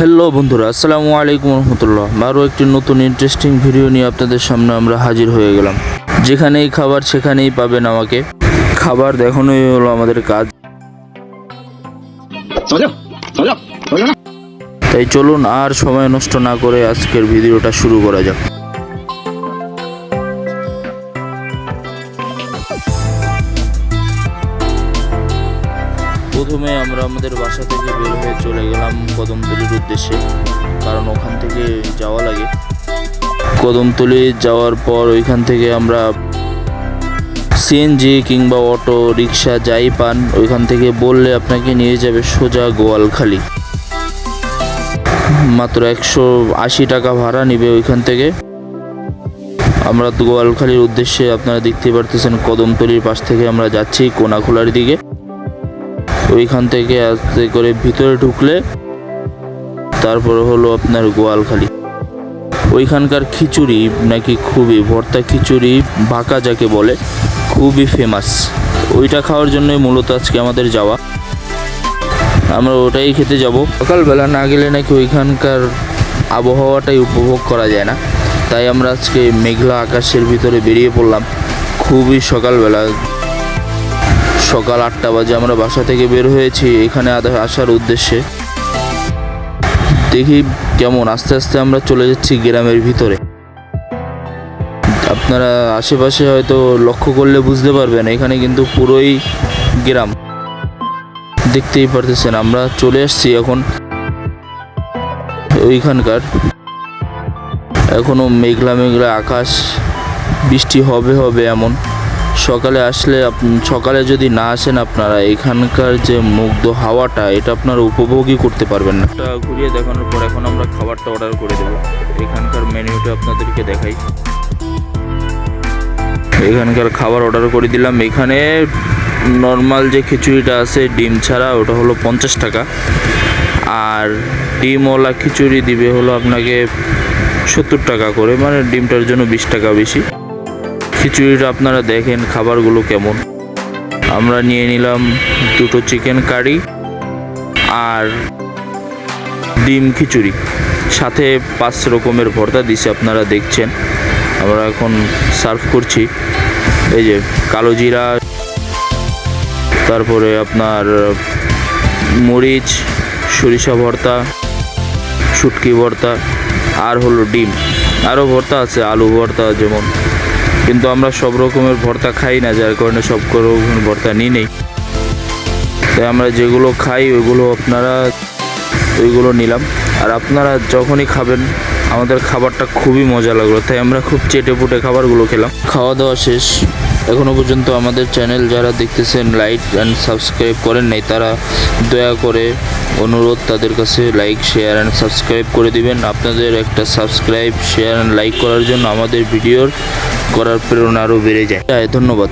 Hello বন্ধুরা আসসালামু আলাইকুম রহমতুল্লাহ। আরও একটি নতুন ইন্টারেস্টিং ভিডিও নিয়ে আপনাদের সামনে আমরা হাজির হয়ে গেলাম। যেখানেই খাবার সেখানেই পাবেন আমাকে। খাবার দেখানোই হলো আমাদের কাজ। তাই চলুন আর সময় নষ্ট না করে আজকের ভিডিওটা শুরু করা যাক। প্রথমে আমরা আমাদের বাসা থেকে বের হয়ে চলে গেলাম কদমতলির উদ্দেশ্যে, কারণ ওখান থেকে যাওয়া লাগে। কদমতলি যাওয়ার পর ওইখান থেকে আমরা সিএনজি কিংবা অটো, রিক্সা যাই পান, ওইখান থেকে বললে আপনাকে নিয়ে যাবে সোজা গোয়ালখালি। মাত্র একশো আশি টাকা ভাড়া নিবে ওইখান থেকে। আমরা গোয়ালখালির উদ্দেশ্যে আপনারা দেখতে পারতেছেন কদমতলির পাশ থেকে আমরা যাচ্ছি কোনাখোলার দিকে। ওইখান থেকে আস্তে করে ভিতরে ঢুকলে তারপরে হলো আপনার গোয়ালখালি। ওইখানকার খিচুড়ি নাকি খুবই, ভর্তা খিচুড়ি বাঁকা যাকে বলে, খুবই ফেমাস ওইটা খাওয়ার জন্যই মূলত আজকে আমাদের যাওয়া। আমরা ওটাই খেতে যাব। সকালবেলা না গেলে নাকি ওইখানকার আবহাওয়াটাই উপভোগ করা যায় না। তাই আমরা আজকে মেঘলা আকাশের ভিতরে বেরিয়ে পড়লাম। খুবই সকালবেলা সকাল আটটা বাজে আমরা বাসা থেকে বের হয়েছি, এখানে আসার উদ্দেশ্যে। দেখি কেমন, আস্তে আস্তে আমরা চলে যাচ্ছি গ্রামের ভিতরে। আপনারা আশেপাশে হয়তো লক্ষ্য করলে বুঝতে পারবেন, এখানে কিন্তু পুরোই গ্রাম। দেখতেই পারতেছেন, আমরা চলে আসছি এখন ওইখানকার। এখনও মেঘলা মেঘলা আকাশ, বৃষ্টি হবে হবে এমন। সকালে আসলে সকালে যদি না আসেন আপনারা, এখানকার যে মুগ্ধ হাওয়াটা, এটা আপনারা উপভোগই করতে পারবেন না। ঘুরিয়ে দেখানোর পর এখন আমরা খাবারটা অর্ডার করে দেবো। এখানকার মেনুটা আপনাদেরকে দেখাই। এখানকার খাবার অর্ডার করে দিলাম। এখানে নর্মাল যে খিচুড়িটা আছে, ডিম ছাড়া, ওটা হলো পঞ্চাশ টাকা। আর ডিমওয়ালা খিচুড়ি দিবে হলো আপনাকে সত্তর টাকা করে মানে ডিমটার জন্য বিশ টাকা বেশি। খিচুড়িটা আপনারা দেখেন, খাবারগুলো কেমন। আমরা নিয়ে নিলাম দুটো চিকেন কারি আর ডিম খিচুড়ি। সাথে পাঁচ রকমের ভর্তা দিছে, আপনারা দেখছেন। আমরা এখন সার্ভ করছি। এই যে কালো জিরা, তারপরে আপনার মরিচ, সরিষা ভর্তা, শুটকি ভর্তা, আর হলো ডিম। আরও ভর্তা আছে, আলু ভর্তা যেমন। কিন্তু আমরা সব রকমের ভর্তা খাই না, যার কারণে সব রকমের ভর্তা নিই নেই। তাই আমরা যেগুলো খাই, ওইগুলো আপনারা, ওইগুলো নিলাম। আর আপনারা যখনই খাবেন, আমাদের খাবারটা খুবই মজা লাগল। তাই আমরা খুব চেটে পুটে খাবারগুলো খেলাম। খাওয়া দাওয়া শেষ। এখনও পর্যন্ত আমাদের চ্যানেল যারা দেখতেছেন লাইক অ্যান্ড সাবস্ক্রাইব করেন নাই, তারা দয়া করে অনুরোধ তাদের কাছে লাইক শেয়ার অ্যান্ড সাবস্ক্রাইব করে দিবেন। আপনাদের একটা সাবস্ক্রাইব শেয়ার অ্যান্ড লাইক করার জন্য আমাদের ভিডিওর করার প্রেরণা আরও বেড়ে যায়। ধন্যবাদ।